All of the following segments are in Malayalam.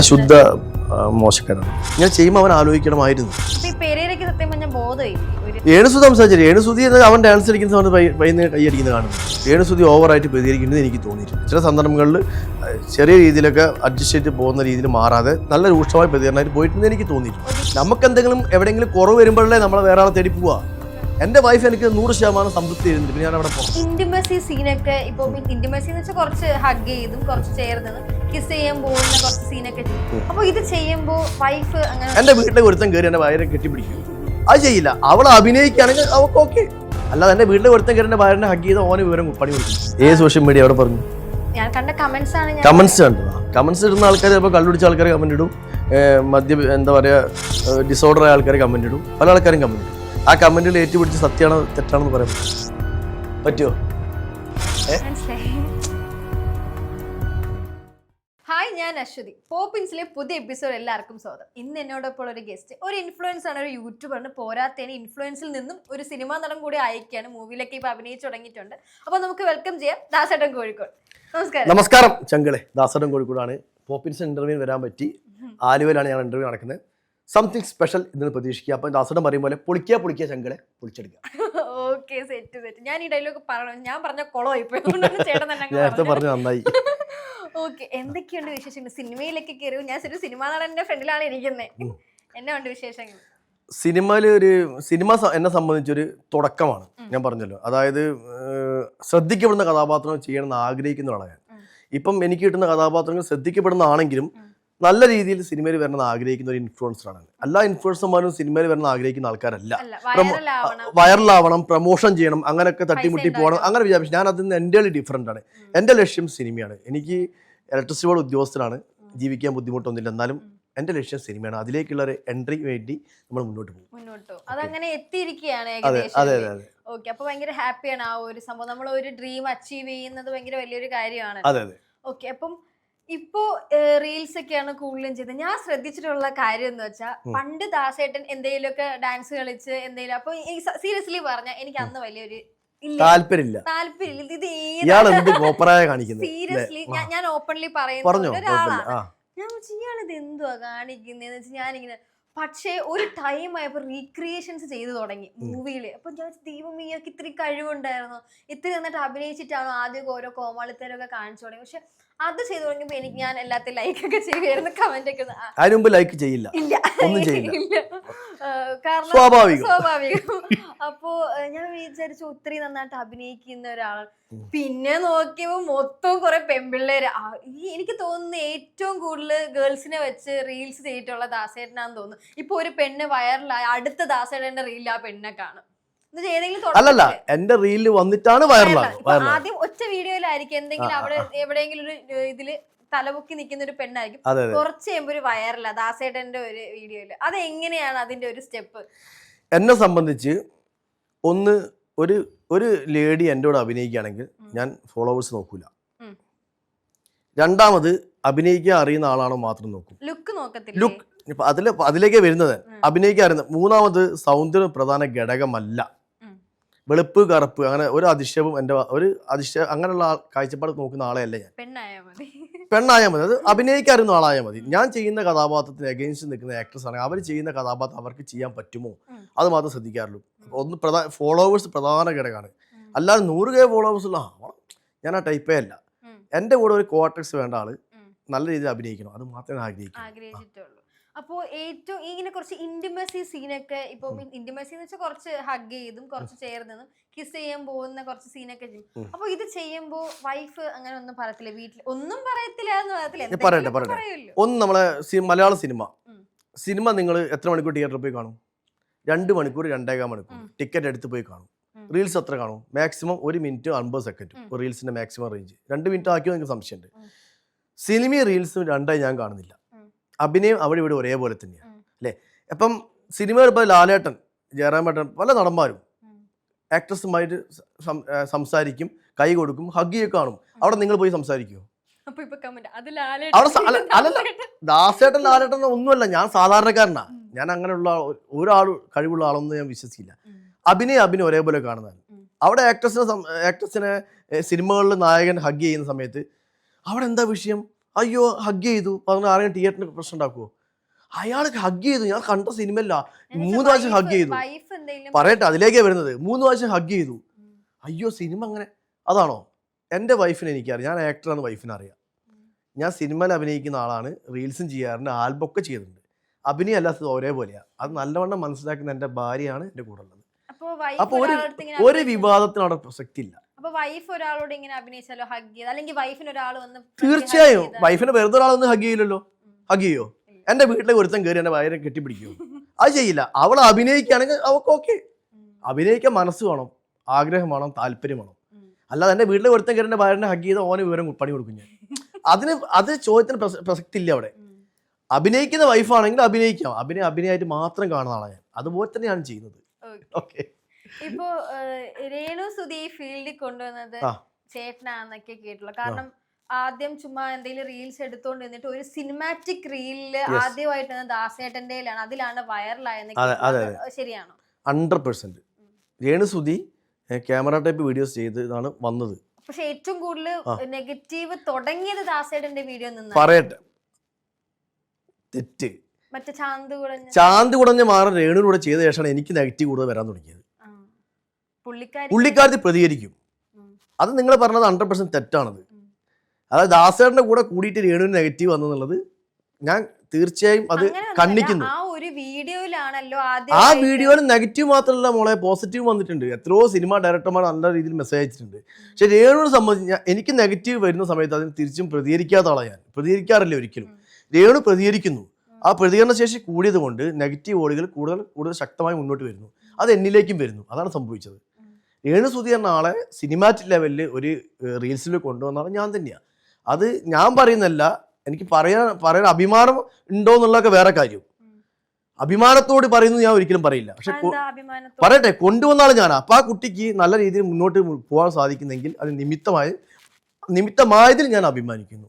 അശുദ്ധ മോശക്കാരാണ്. ഞാൻ ചെയ്യുമ്പോൾ അവൻ ആലോചിക്കണമായിരുന്നു. ഏണുസു സംസാരിച്ചു ഏണുസുതി അവൻ ഡാൻസ് കളിക്കുന്ന സമയത്ത് വൈകുന്നേരം കൈയടിക്കുന്നത് കാണുന്നു. ഏണുസുതി ഓവറായിട്ട് പ്രതികരിക്കുന്നത് എനിക്ക് തോന്നിയിട്ടുണ്ട്. ചില സന്ദർഭങ്ങളിൽ ചെറിയ രീതിയിലൊക്കെ അഡ്ജസ്റ്റ് ചെയ്ത് പോകുന്ന രീതിയിൽ മാറാതെ നല്ല രൂക്ഷമായി പ്രതികരണമായിട്ട് പോയിട്ടുണ്ട് എനിക്ക് തോന്നിയിട്ടുണ്ട്. നമുക്ക് എന്തെങ്കിലും എവിടെയെങ്കിലും കുറവ് വരുമ്പോഴല്ലേ നമ്മളെ വേറെ ആളെ തേടി പോവാ എന്റെ വൈഫ് എനിക്ക് നൂറ് ശതമാനം സംതൃപ്തി തരുന്നുണ്ട്. പിന്നെ ഞാൻ അവിടെ പോകും ഇന്റിമസി സീനൊക്കെ ഇപ്പൊ ഇന്റിമസി എന്ന് വെച്ചാൽ കുറച്ച് ഹഗ് ചെയ്തും കുറച്ച് ചേർന്നതും കിസ് ചെയ്യാൻ പോകുന്ന കുറച്ച് സീനൊക്കെ അപ്പൊ ഇത് ചെയ്യുമ്പോ വൈഫ് അങ്ങനെ എന്റെ വീട്ടിലെ ഒരുത്തം കയറി എന്റെ വയറെ കെട്ടിപ്പിടിക്കും. അത് ചെയ്യില്ല. അവൾ അഭിനയിക്കുകയാണെങ്കിൽ അവൾക്ക് ഓക്കെ അല്ലാതെ എന്റെ വീട്ടിലെ ഒരുത്തം കയറി എന്റെ വയറിനെ ഹഗ് ചെയ്ത ഓന് വിവരം പണി കൊടുക്കും. ഏത് സോഷ്യൽ മീഡിയ അവിടെ പറഞ്ഞു. ഞാൻ കണ്ട കമന്റ്സ് ആണ് കമന്റ്സ് കണ്ടതാ കമന്റ്സ് ഇടുന്ന ആൾക്കാർ ചിലപ്പോൾ കള്ളുപിടിച്ച ആൾക്കാർ കമന്റ് ഇടും. മദ്യ എന്താ പറയുക ഡിസോർഡർ ആയ ആൾക്കാർ കമന്റ് ഇടും. പല ആൾക്കാരും കമന്റ് ഇടും. ആ കമന്റിൽ ഏറ്റുപിടിച്ച് സത്യമാണോ തെറ്റാണെന്ന് പറയാൻ പറ്റും പറ്റുമോ? ഹായ് ഞാൻ അശ്വതി. പോപ്പിൻസിലെ പുതിയ എപ്പിസോഡ് എല്ലാവർക്കും സ്വാഗതം. ഇന്ന് എന്നോടൊപ്പം ഒരു ഗസ്റ്റ് ഒരു ഇൻഫ്ലുവൻസ് ആണ് ഒരു യൂട്യൂബറാണ് പോരാത്തതിന് ഇൻഫ്ലുവൻസിൽ നിന്നും ഒരു സിനിമാ നടൻ കൂടി അയക്കുകയാണ് മൂവിയിലൊക്കെ ഇപ്പൊ അഭിനയിച്ചു തുടങ്ങിയിട്ടുണ്ട്. അപ്പൊ നമുക്ക് വെൽക്കം ചെയ്യാം ദാസേട്ടൻ കോഴിക്കോട്. നമസ്കാരം. നമസ്കാരം ചങ്കളെ. ദാസേട്ടൻ കോഴിക്കോടാണ്. പോപ്പിൻസ് ഇന്റർവ്യൂ വരാൻ പറ്റി. ആലുവയിലാണ് ഞാൻ ഇന്റർവ്യൂ നടക്കുന്നത്. സംതിങ് സ്പെഷ്യൽ ഇന്ന് പ്രതീക്ഷിക്കുക. അപ്പം ദാസടം പറയും പോലെ പൊളിക്കുക പൊളിക്കുക ശങ്കളെ പൊളിച്ചെടുക്കുക. ഓക്കെ സെറ്റ് സെറ്റ് ഞാൻ ഈ ഡയലോഗ് പറഞ്ഞു ഞാൻ പറഞ്ഞ കുളമായി നേരത്തെ പറഞ്ഞു നന്നായി. ഓക്കെ എന്തൊക്കെയുണ്ട് വിശേഷങ്ങൾ? സിനിമയിലേക്ക് കയറി ഞാൻ ഒരു സിനിമാ നടന്റെ ഫ്രണ്ടിലാണ് ഇരിക്കുന്നത് എന്നാ ഉണ്ട് വിശേഷങ്ങൾ? സിനിമയിൽ ഒരു സിനിമ എന്നെ സംബന്ധിച്ചൊരു തുടക്കമാണ്. ഞാൻ പറഞ്ഞല്ലോ. അതായത് ശ്രദ്ധിക്കപ്പെടുന്ന കഥാപാത്രങ്ങൾ ചെയ്യണമെന്ന് ആഗ്രഹിക്കുന്ന ആളാണ്. ഇപ്പം എനിക്ക് കിട്ടുന്ന കഥാപാത്രങ്ങൾ ശ്രദ്ധിക്കപ്പെടുന്നതാണെങ്കിലും നല്ല രീതിയിൽ സിനിമയിൽ വരണം ആഗ്രഹിക്കുന്ന ഒരു ഇൻഫ്ലുവൻസറാണ് എല്ലാ ഇൻഫ്ലുവൻസർമാരും സിനിമയിൽ വരണം ആഗ്രഹിക്കുന്ന ആൾക്കാരല്ല. വൈറലാവണം. പ്രൊമോഷൻ ചെയ്യണം അങ്ങനെയൊക്കെ തട്ടിമുട്ടി പോകണം അങ്ങനെ വിചാരിച്ചു ഞാൻ അതിൽ നിന്ന് എന്റെ ഡിഫറന്റ് ആണ്. എന്റെ ലക്ഷ്യം സിനിമയാണ്. എനിക്ക് ഇലക്ട്രിസിറ്റി ബോർഡ് ഉദ്യോഗസ്ഥനാണ്. ജീവിക്കാൻ ബുദ്ധിമുട്ടൊന്നുമില്ല. എന്നാലും എന്റെ ലക്ഷ്യം സിനിമയാണ്. അതിലേക്കുള്ള ഒരു എൻട്രി വേണ്ടി നമ്മൾ മുന്നോട്ട് പോകും. മുന്നോട്ട് അതങ്ങനെ എത്തിയിരിക്കുകയാണ് അതെ അതെ ഓക്കെ അപ്പൊ ഭയങ്കര ഹാപ്പിയാണ് ആ ഒരു സംഭവം. നമ്മൾ ഒരു ഡ്രീം അച്ചീവ് ചെയ്യുന്നത് ഭയങ്കര വലിയൊരു കാര്യമാണ്. അതെ അതെ. ഓക്കെ അപ്പം ഇപ്പോ റീൽസ് ഒക്കെയാണ് കൂടുതലും ചെയ്തത് ഞാൻ ശ്രദ്ധിച്ചിട്ടുള്ള കാര്യം എന്ന് വെച്ചാൽ പണ്ട് ദാസേട്ടൻ എന്തെങ്കിലുമൊക്കെ ഡാൻസ് കളിച്ച് എന്തെങ്കിലും അപ്പൊ സീരിയസ്ലി പറഞ്ഞ എനിക്ക് അന്ന് വലിയൊരു ഇല്ല. താല്പര്യമില്ല. താല്പര്യമില്ല. ഇത് കാണിക്കുന്നത് സീരിയസ്ലി ഞാൻ ഓപ്പൺലി പറയുന്ന ഞാനിത് ഒരാളാണ്. ഞാൻ എന്തുവാ കാണിക്കുന്നതെന്ന് വെച്ചാൽ ഞാനിങ്ങനെ പക്ഷേ ഒരു ടൈം ആയപ്പോ റീക്രിയേഷൻസ് ചെയ്തു തുടങ്ങി മൂവിയിൽ അപ്പൊ ഞാൻ ദൈവം ഇയാൾക്ക് ഇത്തിരി കഴിവുണ്ടായിരുന്നു? ഇത്തിരി നന്നായിട്ട് അഭിനയിച്ചിട്ടാണോ ആദ്യം ഓരോ കോമാളിത്തരൊക്കെ കാണിച്ചു തുടങ്ങി. പക്ഷെ അത് ചെയ്തു തുടങ്ങിയപ്പോ എനിക്ക് ഞാൻ എല്ലാത്തിലും ലൈക്ക് ഒക്കെ ചെയ്യുമായിരുന്നു കമന്റ് ഒക്കെ അതിനു മുമ്പ് ലൈക്ക് ചെയ്യില്ല. ഇല്ല. ഒന്നും ചെയ്യില്ല. കാരണം സ്വാഭാവികം. സ്വാഭാവികം. അപ്പോ ഞാൻ വിചാരിച്ചു ഒത്തിരി നന്നായിട്ട് അഭിനയിക്കുന്ന ഒരാൾ. പിന്നെ നോക്കിയപ്പോ മൊത്തം കുറെ പെമ്പിള്ളേര് ഈ എനിക്ക് തോന്നുന്നു ഏറ്റവും കൂടുതൽ ഗേൾസിനെ വെച്ച് റീൽസ് ചെയ്തിട്ടുള്ള ദാസേട്ടനാന്ന് തോന്നുന്നു. ഇപ്പൊ ഒരു പെണ്ണ് വൈറലായ അടുത്ത ദാസേട്ടന്റെ റീൽ ആ പെണ്ണെ കാണും. അല്ലല്ല എന്റെ റീലിൽ വന്നിട്ടാണ് വൈറലാണ് ആദ്യം ഒറ്റ വീഡിയോയിലായിരിക്കും എന്തെങ്കിലും അവിടെ എവിടെയെങ്കിലും ഒരു ഇതിൽ തലപൊക്കി നിൽക്കുന്ന ഒരു പെണ്ണായിരിക്കും കുറച്ച് കഴിയുമ്പോ ഒരു വൈറല ദാസേട്ടന്റെ ഒരു വീഡിയോയിൽ. അത് എങ്ങനെയാണ് അതിന്റെ ഒരു സ്റ്റെപ്പ്? എന്നെ സംബന്ധിച്ച് ഒന്ന് ഒരു ഒരു ലേഡി എന്റെ കൂടെ അഭിനയിക്കുകയാണെങ്കിൽ ഞാൻ ഫോളോവേഴ്സ് നോക്കൂല. രണ്ടാമത് അഭിനയിക്കാൻ അറിയുന്ന ആളാണോ മാത്രം നോക്കും. ലുക്ക് നോക്കത്തില്ല? ലുക്ക് അതിൽ അതിലേക്ക് വരുന്നത്. അഭിനയിക്കാൻ അറിയുന്നത് മൂന്നാമത് സൗന്ദര്യം പ്രധാന ഘടകമല്ല. വെളുപ്പ് കറുപ്പ് അങ്ങനെ ഒരു അതിശയവും എന്റെ ഒരു അതിശയ അങ്ങനെയുള്ള കാഴ്ചപ്പാട് നോക്കുന്ന ആളെയല്ല ഞാൻ. പെണ്ണായാൽ മതി. അത് അഭിനയിക്കാൻ അറിയുന്ന ആളായാൽ മതി. ഞാൻ ചെയ്യുന്ന കഥാപാത്രത്തിന് എഗെയിൻസ്റ്റ് നിൽക്കുന്ന ആക്ട്രസ് ആണെങ്കിൽ അവർ ചെയ്യുന്ന കഥാപാത്രം അവർക്ക് ചെയ്യാൻ പറ്റുമോ. അത് മാത്രം ശ്രദ്ധിക്കാറുള്ളൂ. ഒന്ന് പ്രധാന ഫോളോവേഴ്സ് പ്രധാന ഘടകമാണ്. അല്ലാതെ നൂറ് കെ ഫോളോവേഴ്സ് ഉള്ള ഞാൻ ആ ടൈപ്പേ അല്ല. എന്റെ കൂടെ ഒരു കോട്ടക്സ് വേണ്ട ആൾ നല്ല രീതിയിൽ അഭിനയിക്കണം. അത് മാത്രമേ ആഗ്രഹിക്കുന്നു ആഗ്രഹിക്കൂ അപ്പോ ഏറ്റവും ഇങ്ങനെ കുറച്ച് ഇന്റിമസി സീനൊക്കെ ഇപ്പൊ ഇന്റിമസി എന്ന് വെച്ചാൽ കുറച്ച് ഹഗ് ചെയ്തും കുറച്ച് ചേർന്നതും കിസ് ചെയ്യാൻ പോകുന്ന കുറച്ച് സീനൊക്കെ ചെയ്യും. അപ്പൊ ഇത് ചെയ്യുമ്പോ വൈഫ് അങ്ങനെ ഒന്നും പറയത്തില്ല വീട്ടിൽ ഒന്നും പറയത്തില്ല എന്ന് പറയത്തില്ല പറയട്ടെ, പറയട്ടെ. ഒന്ന് നമ്മളെ മലയാള സിനിമ സിനിമ നിങ്ങൾ എത്ര മണിക്കൂർ തിയേറ്ററിൽ പോയി കാണും? രണ്ട് മണിക്കൂർ രണ്ടേകാൽ മണിക്കൂർ. ടിക്കറ്റ് എടുത്ത് പോയി കാണും. റീൽസ് എത്ര കാണും? മാക്സിമം ഒരു മിനിറ്റ് അൻപത് സെക്കൻഡ്. റീൽസിന്റെ മാക്സിമം റേഞ്ച് രണ്ട് മിനിറ്റ് ആക്കിയോ നിങ്ങൾക്ക് സംശയമുണ്ട്. സിനിമ സിനിമയും റീൽസും രണ്ടായി ഞാൻ കാണുന്നില്ല. അഭിനയം അവിടെ ഇവിടെ ഒരേപോലെ തന്നെയാണ്. അല്ലേ? അപ്പം സിനിമ ഇപ്പോൾ ലാലേട്ടൻ ജയറാമേട്ടൻ പല നടന്മാരും. ആക്ട്രസുമായിട്ട് സംസാരിക്കും കൈ കൊടുക്കും ഹഗ് ചെയ്യൊക്കെ കാണും. അവിടെ നിങ്ങൾ പോയി സംസാരിക്കുമോ അല്ല- അല്ലല്ല. ദാസേട്ടൻ ലാലേട്ടൻ ഒന്നുമല്ല ഞാൻ സാധാരണക്കാരനാ. ഞാൻ അങ്ങനെയുള്ള ഒരാൾ കഴിവുള്ള ആളൊന്നും ഞാൻ വിശ്വസിക്കില്ല. അഭിനയ അഭിനയം അഭിനയം ഒരേപോലെ കാണുന്നതാണ്. അവിടെ ആക്ട്രസിനെ ആക്ട്രസിനെ സിനിമകളിൽ നായകൻ ഹഗ് ചെയ്യുന്ന സമയത്ത് അവിടെ എന്താ വിഷയം? അയ്യോ ഹഗ് ചെയ്തു. പറഞ്ഞ ആരെങ്കിലും തിയേറ്ററിന് പ്രശ്നം ഉണ്ടാക്കുമോ അയാൾ ഹഗ് ചെയ്തു. ഞാൻ കണ്ട സിനിമയല്ല. മൂന്ന് പ്രാവശ്യം ഹഗ് ചെയ്തു. പറയട്ടെ അതിലേക്കാണ് വരുന്നത്. മൂന്ന് പ്രാവശ്യം ഹഗ് ചെയ്തു. അയ്യോ സിനിമ അങ്ങനെ അതാണോ? എന്റെ വൈഫിനെ എനിക്കറിയാം. ഞാൻ ആക്ടറാണ് വൈഫിനെ അറിയാം. ഞാൻ സിനിമയിൽ അഭിനയിക്കുന്ന ആളാണ്. റീൽസും ചെയ്യാറുണ്ട്. ആൽബം ഒക്കെ ചെയ്തിട്ടുണ്ട് അഭിനയം അല്ലാത്തത് ഒരേപോലെയാണ് അത് നല്ലവണ്ണം മനസ്സിലാക്കുന്ന എന്റെ ഭാര്യയാണ് എന്റെ കൂടെ ഉള്ളത്. അപ്പൊ വൈഫ് അപ്പൊ ഒരു ഒരു വിവാദത്തിനവിടെ പ്രസക്തി ഇല്ല അപ്പൊ വൈഫ് ഒരാളോട് ഇങ്ങനെ അഭിനയിച്ചാലോ ഹഗ് ചെയ്ത്? അല്ലെങ്കിൽ വൈഫിന് ഒരാൾ വന്ന് തീർച്ചയായും. വൈഫിന് വെറുതെ ഒരാളൊന്നും ഹഗ് ചെയ്യില്ലല്ലോ. ഹഗ് ചെയ്യോ? എന്റെ വീട്ടിലെ ഒരുത്തം കയറി എന്റെ ഭാര്യനെ കെട്ടിപ്പിടിക്കും? അത് ചെയ്യില്ല. അവൾ അഭിനയിക്കുകയാണെങ്കിൽ അവൾക്ക് ഓക്കെ അഭിനയിക്കാൻ മനസ്സ് വേണം ആഗ്രഹം വേണം താല്പര്യം വേണം. അല്ലാതെ എന്റെ വീട്ടിലെ ഒരുത്തം കയറി എന്റെ വയറിനെ ഹഗ് ചെയ്ത ഓനെ വിവരം പണി കൊടുക്കും ഞാൻ. അതിന് അത് ചോദ്യത്തിന് പ്രസക്തി ഇല്ല അവിടെ. അഭിനയിക്കുന്ന വൈഫാണെങ്കിൽ അഭിനയിക്കാം. അഭിനയ അഭിനയമായിട്ട് മാത്രം കാണുന്ന ആളാണ് ഞാൻ. അതുപോലെ തന്നെയാണ് ചെയ്യുന്നത്. ഓക്കെ ഇപ്പൊ രേണു സുധി ഫീൽഡിൽ കൊണ്ടുവന്നത്. ചേട്ടനാന്നൊക്കെ കേട്ടുള്ളൂ കാരണം ആദ്യം ചുമ്മാ എന്തെങ്കിലും റീൽസ് എടുത്തോണ്ട് നിന്നിട്ട് ഒരു സിനിമാറ്റിക് റീലിൽ ആദ്യമായിട്ട് ദാസേട്ടന്റെ അതിലാണ് വൈറലായെന്ന് ശരിയാണോ? Hundred percent Renu Sudhi camera type videos ചെയ്തതാണ് വന്നത്. പക്ഷെ ഏറ്റവും കൂടുതൽ നെഗറ്റീവ് തുടങ്ങിയത് ദാസേട്ടന്റെ വീഡിയോ നിന്ന് പറയട്ടെ. തെറ്റ്. മറ്റേ ചാന്ത് കുടഞ്ഞ ചാന്ത് കുടഞ്ഞ മാറി രേണുവിലൂടെ ചെയ്ത ശേഷമാണ് എനിക്ക് നെഗറ്റീവ് കൂടുതൽ വരാൻ തുടങ്ങിയത്. പുള്ളിക്കാരത്തി പ്രതികരിക്കും. അത് നിങ്ങൾ പറഞ്ഞത് ഹൺഡ്രഡ് പെർസെന്റ് തെറ്റാണത്. അതായത് ദാസേട്ടന്റെ കൂടെ കൂടിയിട്ട് രേണുവിന് നെഗറ്റീവ് വന്നെന്നുള്ളത് ഞാൻ തീർച്ചയായും അത് കണ്ണിക്കുന്നു ആ വീഡിയോയിൽ നെഗറ്റീവ് മാത്രമല്ല മോളെ പോസിറ്റീവ് വന്നിട്ടുണ്ട്. എത്രയോ സിനിമ ഡയറക്ടർമാർ നല്ല രീതിയിൽ മെസ്സേജ് അയച്ചിട്ടുണ്ട്. പക്ഷെ രേണുവിനെ സംബന്ധിച്ച് എനിക്ക് നെഗറ്റീവ് വരുന്ന സമയത്ത് അതിന് തിരിച്ചും പ്രതികരിക്കാത്ത ആളാണ് ഞാൻ. പ്രതികരിക്കാറില്ല ഒരിക്കലും. രേണു പ്രതികരിക്കുന്നു. ആ പ്രതികരണ ശേഷി കൂടിയത് കൊണ്ട് നെഗറ്റീവ് ഓടികൾ കൂടുതൽ കൂടുതൽ ശക്തമായി മുന്നോട്ട് വരുന്നു. അത് എന്നിലേക്കും വരുന്നു. അതാണ് സംഭവിച്ചത്. ഉം. രേണു സുധി എന്ന ആളെ സിനിമാറ്റിക് ലെവലിൽ ഒരു റീൽസിൽ കൊണ്ടുവന്നത് ഞാൻ തന്നെയാണ് അത് ഞാൻ പറയുന്നല്ല എനിക്ക് പറയാൻ പറയാൻ അഭിമാനം ഉണ്ടോ എന്നുള്ളതൊക്കെ വേറെ കാര്യം. അഭിമാനത്തോട് പറയുന്നത് ഞാൻ ഒരിക്കലും പറയില്ല. പക്ഷെ പറയട്ടെ കൊണ്ടുവന്ന ഞാൻ ഞാനാ. അപ്പൊ ആ കുട്ടിക്ക് നല്ല രീതിയിൽ മുന്നോട്ട് പോകാൻ സാധിക്കുന്നെങ്കിൽ അത് നിമിത്തമായ നിമിത്തമായതിൽ ഞാൻ അഭിമാനിക്കുന്നു.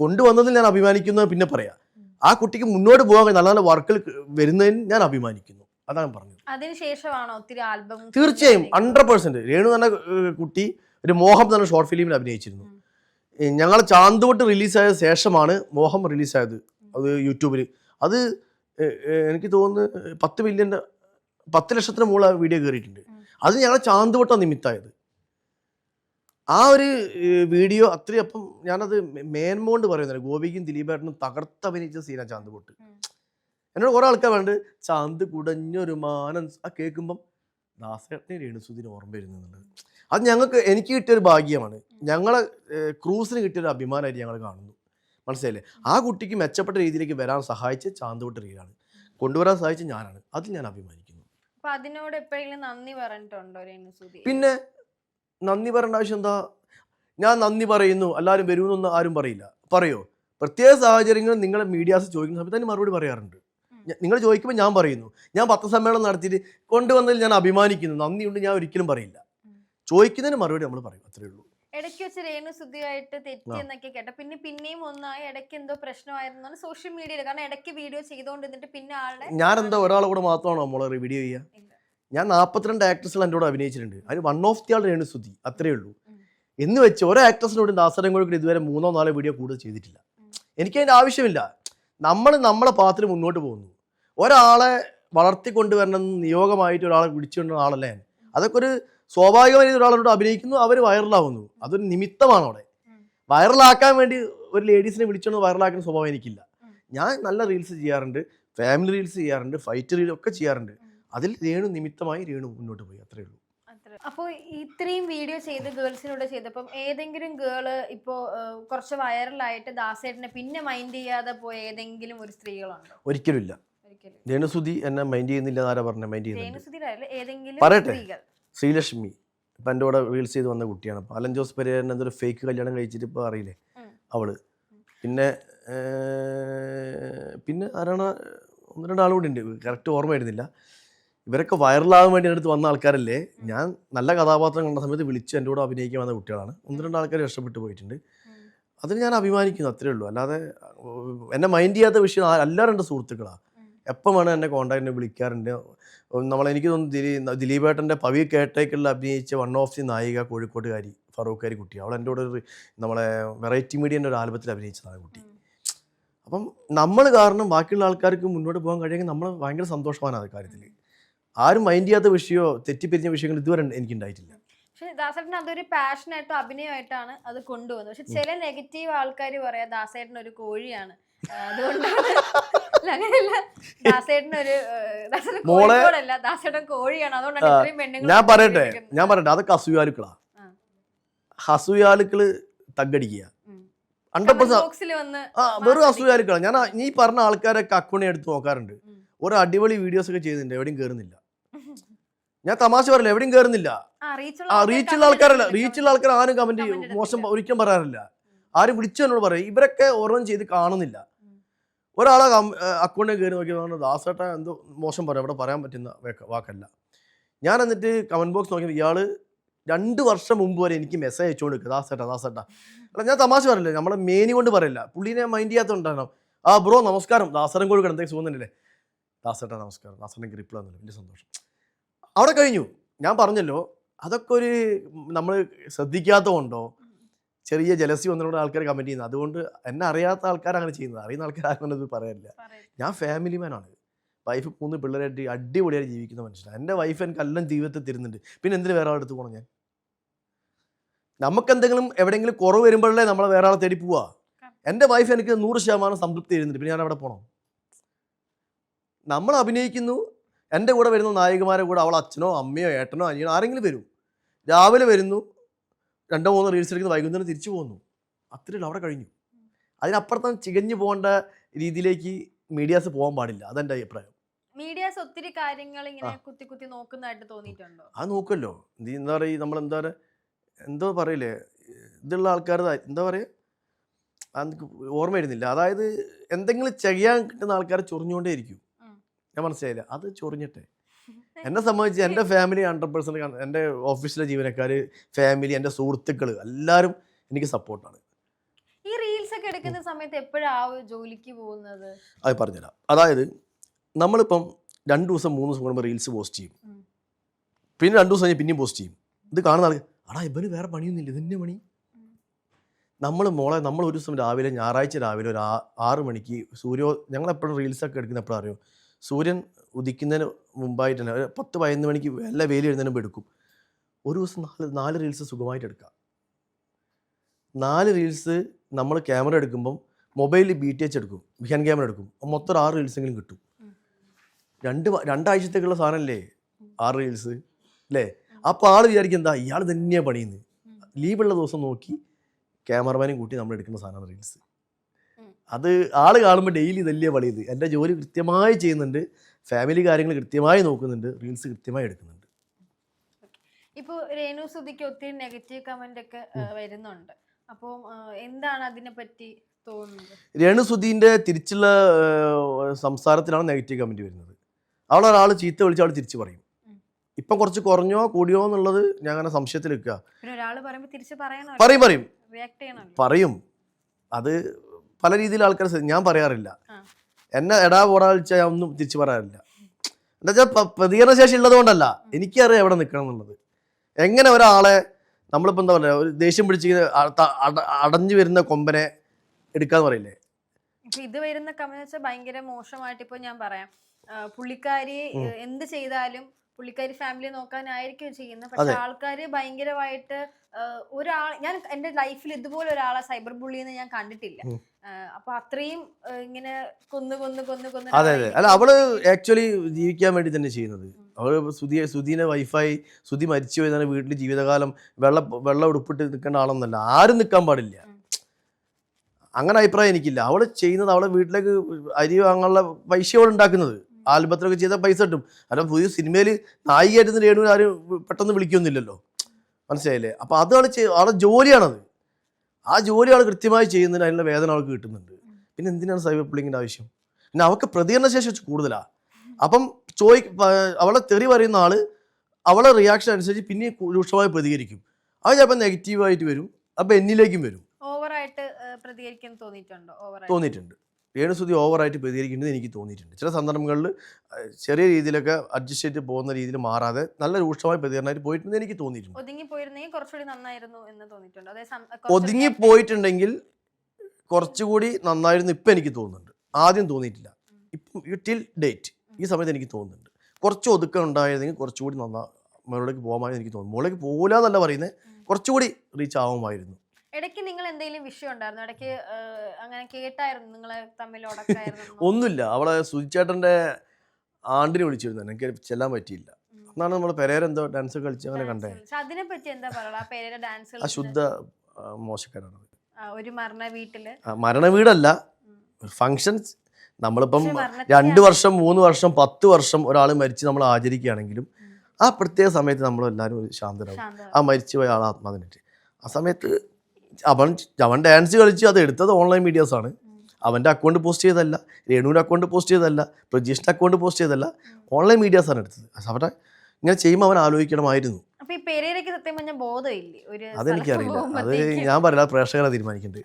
കൊണ്ടുവന്നതിൽ ഞാൻ അഭിമാനിക്കുന്നത് പിന്നെ പറയാം. ആ കുട്ടിക്ക് മുന്നോട്ട് പോകാൻ നല്ല നല്ല വർക്കുകൾ വരുന്നതിന് ഞാൻ അഭിമാനിക്കുന്നു. അതാണ് പറഞ്ഞത്. അതിനുശേഷമാണോ ഒത്തിരി ആൽബം തീർച്ചയായും ഹൺഡ്രഡ് പേഴ്സെന്റ് രേണു തന്നെ കുട്ടി ഒരു മോഹം തന്നെ ഷോർട്ട് ഫിലിമിൽ അഭിനയിച്ചിരുന്നു. ഞങ്ങൾ ചാന്തുവട്ട് റിലീസായ ശേഷമാണ് മോഹം റിലീസായത് അത് യൂട്യൂബിൽ അത് എനിക്ക് തോന്നുന്നു പത്ത് മില്യന്റെ പത്ത് ലക്ഷത്തിന് മുകളിൽ വീഡിയോ കയറിയിട്ടുണ്ട്. അത് ഞങ്ങൾ ചാന്തുവട്ട നിമിത്തമായത് ആ ഒരു വീഡിയോ അത്രയും അപ്പം ഞാനത് മേന്മോണ്ട് പറയുന്നില്ല. ഗോപിക്കും ദിലീപേട്ടനും തകർത്തഭിനയിച്ച അഭിനയിച്ച ചാന്തുപൊട്ട് ഉം. എന്നോട് കുറെ ആൾക്കാർ വേണ്ട ചാന്ത് കുടഞ്ഞൊരു മാനം. ആ കേൾക്കുമ്പം ദാസേട്ടനെ രേണുസുദിന് ഓർമ്മ വരുന്നുണ്ട് അത് ഞങ്ങൾക്ക് എനിക്ക് കിട്ടിയൊരു ഭാഗ്യമാണ്. ഞങ്ങളെ ക്രൂസിന് കിട്ടിയൊരു അഭിമാനമായിട്ട് ഞങ്ങൾ കാണുന്നു. മനസ്സിലായില്ലേ? ആ കുട്ടിക്ക് മെച്ചപ്പെട്ട രീതിയിലേക്ക് വരാൻ സഹായിച്ച് ചാന്ത് റീലാണ്. കൊണ്ടുവരാൻ സഹായിച്ച ഞാനാണ്. അതിൽ ഞാൻ അഭിമാനിക്കുന്നു. അതിനോട് എപ്പോഴെങ്കിലും നന്ദി പറഞ്ഞിട്ടുണ്ടോ പിന്നെ നന്ദി പറയേണ്ട ആവശ്യം എന്താ? ഞാൻ നന്ദി പറയുന്നു. എല്ലാവരും വരുമെന്നൊന്നും ആരും പറയില്ല. പറയോ? പ്രത്യേക സാഹചര്യങ്ങൾ നിങ്ങളെ മീഡിയാസ് ചോദിക്കുന്ന സമയത്ത് അതിന് മറുപടി പറയാറുണ്ട്. നിങ്ങൾ ചോദിക്കുമ്പോൾ ഞാൻ പറയുന്നു. ഞാൻ പത്രസമ്മേളനം നടത്തിയിട്ട് കൊണ്ടുവന്നതിൽ ഞാൻ അഭിമാനിക്കുന്നു. നന്ദിയുണ്ട് ഞാൻ ഒരിക്കലും പറയില്ല. ചോദിക്കുന്നതിന് മറുപടി നമ്മൾ പറയും. അത്രേ ഉള്ളൂ. ഇടയ്ക്ക് വെച്ച് രേണു സുധിയായിട്ട് തെറ്റി എന്നൊക്കെ കേട്ട. പിന്നെ പിന്നെയും ഒന്നായി ഇടയ്ക്ക് എന്തോ പ്രശ്നമായിരുന്നു സോഷ്യൽ മീഡിയയിൽ. കാരണം ഇടയ്ക്ക് വീഡിയോ ചെയ്തോണ്ടിരുന്നിട്ട് പിന്നെ ആളുടെ ഞാൻ എന്താ ഒരാളെ കൂടെ മാത്രമാണോ നമ്മളെ വീഡിയോ ചെയ്യുക? ഞാൻ നാൽപ്പത്തിരണ്ട് ആക്ട്രസിൽ എന്റെ കൂടെ അഭിനയിച്ചിട്ടുണ്ട്. അതിന് one of the all Renu Sudhi. അത്രേ ഉള്ളൂ. എന്ന് വെച്ച് ഒരു ആക്ട്രസിനോട് ദാസരം കൂടെ ഇതുവരെ മൂന്നോ നാലോ വീഡിയോ കൂടുതൽ ചെയ്തിട്ടില്ല. എനിക്കതിന്റെ ആവശ്യമില്ല. നമ്മൾ നമ്മളെ പാത്തിൽ മുന്നോട്ട് പോകുന്നു. ഒരാളെ വളർത്തിക്കൊണ്ടുവരണം നിയോഗമായിട്ട് ഒരാളെ വിളിച്ചുകൊണ്ടുവരുന്ന ആളല്ലേ അതൊക്കെ ഒരു സ്വാഭാവികമായി ഒരാളോട് അഭിനയിക്കുന്നു അവർ വൈറലാവുന്നു. അതൊരു നിമിത്തമാണ് അവിടെ. വൈറലാക്കാൻ വേണ്ടി ഒരു ലേഡീസിനെ വിളിച്ചുകൊണ്ട് വൈറലാക്കുന്ന സ്വഭാവം എനിക്കില്ല. ഞാൻ നല്ല റീൽസ് ചെയ്യാറുണ്ട് ഫാമിലി റീൽസ് ചെയ്യാറുണ്ട് ഫൈറ്റ് റീൽ ഒക്കെ ചെയ്യാറുണ്ട്. അതിൽ രേണു നിമിത്തമായി രേണു മുന്നോട്ട് പോയി അത്രേ ഉള്ളൂ. അപ്പോൾ അപ്പൊ ഇത്രയും വീഡിയോ ചെയ്ത് ഗേൾസിനോട് ചെയ്തപ്പം ഏതെങ്കിലും ഗേൾ ഇപ്പോൾ കുറച്ച് വൈറലായിട്ട് ദാസേട്ടനെ പിന്നെ മൈൻഡ് ചെയ്യാതെ പോയ ഏതെങ്കിലും ഒരു സ്ത്രീകളുണ്ടോ? ഒരിക്കലും ഇല്ല. രേണുസുതി എന്നെ മൈൻഡ് ചെയ്യുന്നില്ല ആരാ പറഞ്ഞ? മൈൻഡ് ചെയ്യുന്നുണ്ട് പറയട്ടെ. ശ്രീലക്ഷ്മി. ഇപ്പം എന്റെ കൂടെ റീൽസ് ചെയ്ത് വന്ന കുട്ടിയാണ്. അപ്പം അലൻ ജോസ് പെരേരൻ എന്തൊരു ഫേക്ക് കല്യാണം കഴിച്ചിട്ട് ഇപ്പോൾ അറിയില്ലേ. അവൾ. പിന്നെ പിന്നെ ആരാണ്? ഒന്ന് രണ്ട് ആളുകൂടി ഉണ്ട്. കറക്റ്റ് ഓർമ്മ വരുന്നില്ല. ഇവരൊക്കെ വൈറലാകാൻ വേണ്ടി അടുത്ത് വന്ന ആൾക്കാരല്ലേ? ഞാൻ നല്ല കഥാപാത്രം കണ്ട സമയത്ത് വിളിച്ച് എന്റെ കൂടെ അഭിനയിക്കാൻ വന്ന കുട്ടികളാണ്. ഒന്ന് രണ്ട് ആൾക്കാർ രക്ഷപ്പെട്ടു പോയിട്ടുണ്ട്. അതിന് ഞാൻ അഭിമാനിക്കുന്നു അത്രേ ഉള്ളൂ. അല്ലാതെ എന്നെ മൈൻഡ് ചെയ്യാത്ത വിഷയം എല്ലാവരും എന്റെ സുഹൃത്തുക്കളാണ് ഉം. എപ്പം വേണം എന്നെ കോൺടാക്റ്റിനെ വിളിക്കാറുണ്ട് നമ്മൾ എനിക്ക് തോന്നുന്നു ദിലീ ദിലീപേട്ടന്റെ പവി കേട്ടേക്കുള്ള അഭിനയിച്ച വൺ ഓഫ് ദി നായിക കോഴിക്കോട്ടുകാരി ഫറൂഖാരി കുട്ടി. അവൾ എന്റെ കൂടെ ഒരു നമ്മളെ വെറൈറ്റി മീഡിയന്റെ ഒരു ആൽബത്തിൽ അഭിനയിച്ചതാണ് കുട്ടി. അപ്പം നമ്മൾ കാരണം ബാക്കിയുള്ള ആൾക്കാർക്ക് മുന്നോട്ട് പോകാൻ കഴിയുമെങ്കിൽ നമ്മൾ ഭയങ്കര സന്തോഷമാണ് അത് കാര്യത്തിൽ. ആരും മൈൻഡ് ചെയ്യാത്ത വിഷയമോ തെറ്റിപ്പിരിഞ്ഞ വിഷയങ്ങൾ ഇതുവരെ എനിക്കുണ്ടായിട്ടില്ല. പക്ഷെ ദാസേട്ടൻ അതൊരു പാഷനായിട്ടോ അഭിനയമായിട്ടാണ് അത് കൊണ്ടുപോകുന്നത്. പക്ഷെ ചില നെഗറ്റീവ് ആൾക്കാർ പറയാം ദാസേട്ടൻ ഒരു കോഴിയാണ്. അതുകൊണ്ടാണ്. അല്ല, അങ്ങനെയല്ല. ദാസേട്ടൻ ഒരു ദാസേട്ടൻ മോളെ- കോഴിക്കോടല്ല. ദാസേട്ടൻ കോഴിയാണ്. അതുകൊണ്ടാണ് ഇത്രയും പെണ്ണുങ്ങൾ ഞാൻ പറയട്ടെ. ഞാൻ പറയട്ടെ. അതൊക്കെ അസൂയാലുക്കളാ ഹസൂയാലുക്കൾ അസൂയാലുക്കൾ തగ్గടിക്കുക. ഹൺഡ്രഡ് പെർസെന്റ് ആ വെറും അസൂയാലുക്കളാ ഞാൻ നീ പറഞ്ഞ ആൾക്കാരൊക്കെ അക്കൗണ്ടി എടുത്ത് നോക്കാറുണ്ട്. ഓരോ ഒരു അടിപൊളി വീഡിയോസ് ഒക്കെ ചെയ്തിട്ടുണ്ട്. എവിടെയും കേറുന്നില്ല. ഞാൻ തമാശ പറയില്ല? എവിടെയും കേറുന്നില്ല. ആ റീച്ചുള്ള ആൾക്കാരല്ല. റീച്ചുള്ള ആൾക്കാർ ആരും കമന്റ് മോശം ഒരിക്കലും പറയാറില്ല. ആരും വിളിച്ചു എന്നോട് പറയും. ഇവരൊക്കെ ഓരോന്നും ചെയ്ത് കാണുന്നില്ല. ഒരാളെ അക്കൗണ്ടിൽ കയറി നോക്കിയത് ദാസേട്ട എന്തോ മോശം പറയാം അവിടെ പറയാൻ പറ്റുന്ന വാക്കല്ല. ഞാൻ എന്നിട്ട് കമന്റ് ബോക്സ് നോക്കി ഇയാൾ രണ്ട് വർഷം മുമ്പ് വരെ എനിക്ക് മെസ്സേജ് അയച്ചുകൊണ്ട് നിൽക്കുക ദാസേട്ട ദാസേട്ട. അല്ല ഞാൻ തമാശ പറയില്ല നമ്മളെ മേനി കൊണ്ട് പറയില്ല. പുള്ളീനെ മൈൻഡ് ചെയ്യാത്തോണ്ടാണോ? ആ ബ്രോ നമസ്കാരം. ദാസരൻ കൊടുക്കണം എന്തെങ്കിലും സുഖന്നില്ലേ ദാസേട്ട നമസ്കാരം. ദാസേട്ടൻ റിപ്ലൈ ഒന്നുമില്ല എന്റെ സന്തോഷം. അവിടെ കഴിഞ്ഞു. ഞാൻ പറഞ്ഞല്ലോ അതൊക്കെ ഒരു നമ്മൾ ശ്രദ്ധിക്കാത്തതുകൊണ്ടോ ചെറിയ ജലസി വന്നിട്ടുള്ള ആൾക്കാർ കമന്റ് ചെയ്യുന്നത്. അതുകൊണ്ട് എന്നെ അറിയാത്ത ആൾക്കാർ അങ്ങനെ ചെയ്യുന്നത്. അറിയുന്ന ആൾക്കാർ അങ്ങനെ ഇത് പറയാനില്ല ഞാൻ ഫാമിലി മാനാണ് വൈഫ് മൂന്ന് പിള്ളേരായിട്ട് അടിപൊളിയായിട്ട് ജീവിക്കുന്ന മനുഷ്യനാണ്. എന്റെ വൈഫ് എനിക്ക് എല്ലാം ജീവിതത്തിൽ തരുന്നുണ്ട്. പിന്നെ എന്തിന് വേറെ ആളെടുത്ത് പോകണം ഞാൻ? നമുക്ക് എന്തെങ്കിലും എവിടെയെങ്കിലും കുറവ് വരുമ്പോഴല്ലേ നമ്മളെ വേറെ ആളെ തേടി പോവാ. എന്റെ വൈഫ് എനിക്ക് നൂറ് ശതമാനം സംതൃപ്തി തരുന്നുണ്ട്. പിന്നെ ഞാൻ അവിടെ പോകണം നമ്മൾ അഭിനയിക്കുന്നു. എന്റെ കൂടെ വരുന്ന നായികമാരെ കൂടെ അവൾ അച്ഛനോ അമ്മയോ ഏട്ടനോ അനിയനോ ആരെങ്കിലും വരും. രാവിലെ വരുന്നു. രണ്ടോ മൂന്നോ റീൽസ് എടുക്കുന്നു വൈകുന്നേരം തിരിച്ചു പോകുന്നു അത്രയുള്ള അവിടെ കഴിഞ്ഞു. അതിനപ്പുറത്തും ചികഞ്ഞു പോകേണ്ട രീതിയിലേക്ക് മീഡിയാസ് പോകാൻ പാടില്ല. അതെന്റെ അഭിപ്രായം. മീഡിയാസ് ഒത്തിരി കാര്യങ്ങൾ ഇങ്ങനെ കുത്തി കുത്തി നോക്കുന്നതായിട്ട് തോന്നിയിട്ടുണ്ടോ? അത് നോക്കല്ലോ എന്താ പറയുക നമ്മൾ എന്താ പറയുക എന്തോ പറയില്ലേ ഇതുള്ള ആൾക്കാർ എന്താ പറയുക ഓർമ്മ വരുന്നില്ല അതായത് എന്തെങ്കിലും ചെയ്യാൻ കിട്ടുന്ന ആൾക്കാരെ ചൊറിഞ്ഞുകൊണ്ടേ ഇരിക്കും ഞാൻ മനസ്സിലായില്ല. അത് ചൊറിഞ്ഞിട്ടെ. എന്നെ സംബന്ധിച്ച് എന്റെ ഫാമിലി ഹൺഡ്രഡ് പെർസെന്റ് എന്റെ ഓഫീസിലെ ജീവനക്കാർ ഫാമിലി എന്റെ സുഹൃത്തുക്കൾ എല്ലാവരും എനിക്ക് സപ്പോർട്ടാണ് ഈ റീൽസ് ഒക്കെ എടുക്കുന്ന സമയത്ത് എപ്പോഴാണ് ജോലിക്ക് പോകുന്നത്? അത് പറഞ്ഞുതരാം. അതായത് നമ്മളിപ്പം രണ്ട് ദിവസം മൂന്ന് ദിവസം കൂടുമ്പോൾ റീൽസ് പോസ്റ്റ് ചെയ്യും. പിന്നെ രണ്ട് ദിവസം കഴിഞ്ഞ് പിന്നെയും പോസ്റ്റ് ചെയ്യും. ഇത് കാണുന്ന ആൾക്ക് അടാ ഇവന് വേറെ പണിയൊന്നുമില്ല ഇതിന്റെ പണി? നമ്മൾ മോളെ നമ്മൾ ഒരു ദിവസം രാവിലെ ഞായറാഴ്ച രാവിലെ ഒരു ആറ് മണിക്ക് സൂര്യോ ഞങ്ങളെപ്പോഴും റീൽസൊക്കെ എടുക്കുന്ന എപ്പോഴും അറിയോ? സൂര്യൻ ഉദിക്കുന്നതിന് മുമ്പായിട്ട് തന്നെ ഒരു പത്ത് പതിനൊന്ന് മണിക്ക് എല്ലാ വെയിൽ എഴുന്നതിന് മുമ്പ് എടുക്കും. ഒരു ദിവസം നാല് നാല് റീൽസ് സുഖമായിട്ട് എടുക്കാം. നാല് റീൽസ് നമ്മൾ ക്യാമറ എടുക്കുമ്പം മൊബൈലിൽ ബി ടി എച്ച് എടുക്കും ബിഹാൻ ക്യാമറ എടുക്കും. മൊത്തം ഒരു ആറ് റീൽസെങ്കിലും കിട്ടും. രണ്ട് രണ്ടാഴ്ചത്തേക്കുള്ള സാധനമല്ലേ ആറ് റീൽസ് അല്ലേ അപ്പോൾ ആൾ വിചാരിക്കും എന്താ ഇയാൾ തന്നെയാണ് പണിയുന്നത്. ലീവുള്ള ദിവസം നോക്കി ക്യാമറമാനും കൂട്ടി നമ്മൾ എടുക്കുന്ന സാധനമാണ് റീൽസ്. അത് ആൾ കാണുമ്പോൾ ഡെയിലി ഇതല്ലേ ഇത് എന്റെ ജോലി കൃത്യമായി ചെയ്യുന്നുണ്ട്. ഫാമിലി കാര്യങ്ങൾ കൃത്യമായി നോക്കുന്നുണ്ട്. റീൽസ് കൃത്യമായി എടുക്കുന്നുണ്ട്. ഇപ്പോൾ രേണു സുധിക്ക് ഒത്തിരി നെഗറ്റീവ് കമന്റ് ഒക്കെ വരുന്നുണ്ട്. അപ്പോൾ എന്താണ് അതിനെ പറ്റി തോന്നുന്നത്? രേണു സുധീന്റെ തിരിച്ചുള്ള സംസാരത്തിലാണ് നെഗറ്റീവ് കമന്റ് വരുന്നത്. അവളൊരാൾ ചീത്ത വിളിച്ച് അവൾ തിരിച്ചു പറയും. ഇപ്പം കുറച്ച് കുറഞ്ഞോ കൂടിയോ എന്നുള്ളത് ഞാൻ അങ്ങനെ സംശയത്തിൽ നിൽക്കുക. പറയണോ പറയും പറയും. പറയും. അത് പല രീതിയിൽ ആൾക്കാർ ഞാൻ പറയാറില്ല. എന്നെ എടാ പോടാ വിളിച്ചാൽ ഞാൻ ഒന്നും തിരിച്ചു പറയാറില്ല. എന്താ വെച്ചാൽ പ്രതികരണ ശേഷി ഉള്ളത് കൊണ്ടല്ല എനിക്കറിയാം എവിടെ നിൽക്കണം എന്നുള്ളത്. എങ്ങനെ ഒരാളെ നമ്മളിപ്പോൾ എന്താ പറയുക ഒരു ദേഷ്യം പിടിച്ച് അടഞ്ഞു വരുന്ന കൊമ്പനെ എടുക്കാന്ന് പറയില്ലേ? ഇത് വരുന്ന കമന്റ് വെച്ചാൽ ഭയങ്കര മോശമായിട്ട് ഇപ്പൊ ഞാൻ പറയാം. പുള്ളിക്കാരി എന്ത് ചെയ്താലും പുള്ളിക്കാരി ഫാമിലി നോക്കാനായിരിക്കും ചെയ്യുന്നത് പക്ഷെ ആൾക്കാർ ആൾക്കാര് ഭയങ്കരമായിട്ട് ഒരാൾ ഞാൻ എന്റെ ലൈഫിൽ ഇതുപോലെ ഒരാളെ സൈബർ ബുള്ളിന്ന് ഞാൻ കണ്ടിട്ടില്ല. അപ്പൊ അത്രയും ഇങ്ങനെ കൊന്നു കൊന്നു കൊന്നു കൊന്നു അതെ അതെ. അല്ല അവൾ ആക്ച്വലി ജീവിക്കാൻ വേണ്ടി തന്നെ ചെയ്യുന്നത്. അവൾ സുധിയെ സുധീനെ വൈഫായി സുധി മരിച്ചു പോയതാണ് വീട്ടിൽ ജീവിതകാലം വെള്ള വെള്ളം ഉടുപ്പിട്ട് നിൽക്കേണ്ട ആളൊന്നല്ല ആരും നിൽക്കാൻ പാടില്ല. അങ്ങനെ അഭിപ്രായം എനിക്കില്ല. അവൾ ചെയ്യുന്നത് അവളെ വീട്ടിലേക്ക് അരി വാങ്ങാനുള്ള പൈസ അവൾ ഉണ്ടാക്കുന്നത്. ആൽബത്തിലൊക്കെ ചെയ്ത പൈസ കിട്ടും. കാരണം പുതിയ സിനിമയിൽ നായികയായിട്ട് രേണു ആരും പെട്ടെന്ന് വിളിക്കൊന്നുമില്ലല്ലോ. മനസ്സിലായില്ലേ? അപ്പൊ അതാണ് അവളുടെ ജോലിയാണത്. ആ ജോലി അവൾ കൃത്യമായി ചെയ്യുന്നതിന് അതിനുള്ള വേദന അവൾക്ക് കിട്ടുന്നുണ്ട്. പിന്നെ എന്തിനാണ് സൈബർ പുള്ളിങ്ങിന്റെ ആവശ്യം? പിന്നെ അവൾക്ക് പ്രതികരണ ശേഷി വെച്ച് കൂടുതലാ. അപ്പം ചോയ് അവളെ തെറി പറയുന്ന ആൾ അവളെ റിയാക്ഷൻ അനുസരിച്ച് പിന്നെ രൂക്ഷമായി പ്രതികരിക്കും. അത് ചിലപ്പോൾ നെഗറ്റീവായിട്ട് വരും. അപ്പം എന്നിലേക്കും വരും. ഓവറായിട്ട് പ്രതികരിക്കാൻ തോന്നിയിട്ടുണ്ടോ? തോന്നിയിട്ടുണ്ട്. രേണുസുതി ഓവറായിട്ട് പ്രതികരിക്കുന്നത് എനിക്ക് തോന്നിയിട്ടുണ്ട്. ചില സന്ദർഭങ്ങളിൽ ചെറിയ രീതിയിലൊക്കെ അഡ്ജസ്റ്റ് ചെയ്ത് പോകുന്ന രീതിയിൽ മാറാതെ നല്ല രൂക്ഷമായ പ്രതികരണമായിട്ട് പോയിട്ടുണ്ട് എനിക്ക് തോന്നിയിട്ടുണ്ട്. ഒതുങ്ങി പോയിട്ടുണ്ടെങ്കിൽ കുറച്ചുകൂടി നന്നായിരുന്നു ഇപ്പം എനിക്ക് തോന്നുന്നുണ്ട്. ആദ്യം തോന്നിയിട്ടില്ല. ഇപ്പം ടിൽ ഡേറ്റ് ഈ സമയത്ത് എനിക്ക് തോന്നുന്നുണ്ട്. കുറച്ച് ഒതുക്കം ഉണ്ടായിരുന്നെങ്കിൽ കുറച്ചുകൂടി നന്നാ മുകളിലേക്ക് പോകാമായിരുന്നു എനിക്ക് തോന്നുന്നു. മുകളിലേക്ക് പോകില്ല എന്നല്ല പറയുന്നത് കുറച്ചുകൂടി റീച്ച് ആവുമായിരുന്നു. ഇടയ്ക്ക് നിങ്ങൾ എന്തെങ്കിലും വിഷയം ഉണ്ടായിരുന്നു? ഇടയ്ക്ക് അങ്ങനെ കേട്ടായിരുന്നു നിങ്ങളെ തമ്മിൽ ഒന്നുമില്ല. അവളെ സുചേട്ടന്റെ ആണ്ടിനെ വിളിച്ചിരുന്നു. എനിക്ക് ചെല്ലാൻ പറ്റിയില്ല. എന്നാണ് നമ്മൾ പെരേരെന്തോ ഡാൻസ് കളിച്ച് അങ്ങനെ കണ്ടേ. അതിനെ പറ്റി എന്താ പറയുക ആ ഡാൻസ് ശുദ്ധ മോശക്കാരാണ് ഒരു മരണ വീട്ടിൽ? മരണ വീടല്ല. ഫങ്ഷൻസ് നമ്മളിപ്പം രണ്ട് വർഷം മൂന്ന് വർഷം പത്ത് വർഷം ഒരാൾ മരിച്ച് നമ്മൾ ആചരിക്കുകയാണെങ്കിലും ആ പ്രത്യേക സമയത്ത് നമ്മളെല്ലാവരും ഒരു ശാന്തരാകും ആ മരിച്ചു പോയ ആൾ ആത്മാവിനെ ആ സമയത്ത് അവൻ അവൻ ഡാൻസ് കളിച്ച് അത് എടുത്തത് ഓൺലൈൻ മീഡിയാസാണ് അവന്റെ അക്കൗണ്ട് പോസ്റ്റ് ചെയ്തതല്ല രേണുവിന്റെ അക്കൗണ്ട് പോസ്റ്റ് ചെയ്തതല്ല പ്രജീഷിന്റെ അക്കൗണ്ട് പോസ്റ്റ് ചെയ്തതല്ല ഓൺലൈൻ മീഡിയാസാണ് എടുത്തത്. അവരുടെ ഇങ്ങനെ ചെയ്യുമ്പോൾ അവൻ ആലോചിക്കണമായിരുന്നു. അതെനിക്കറിയില്ല. അത് ഞാൻ പറയാം പ്രേക്ഷകരെ തീരുമാനിക്കേണ്ടത്.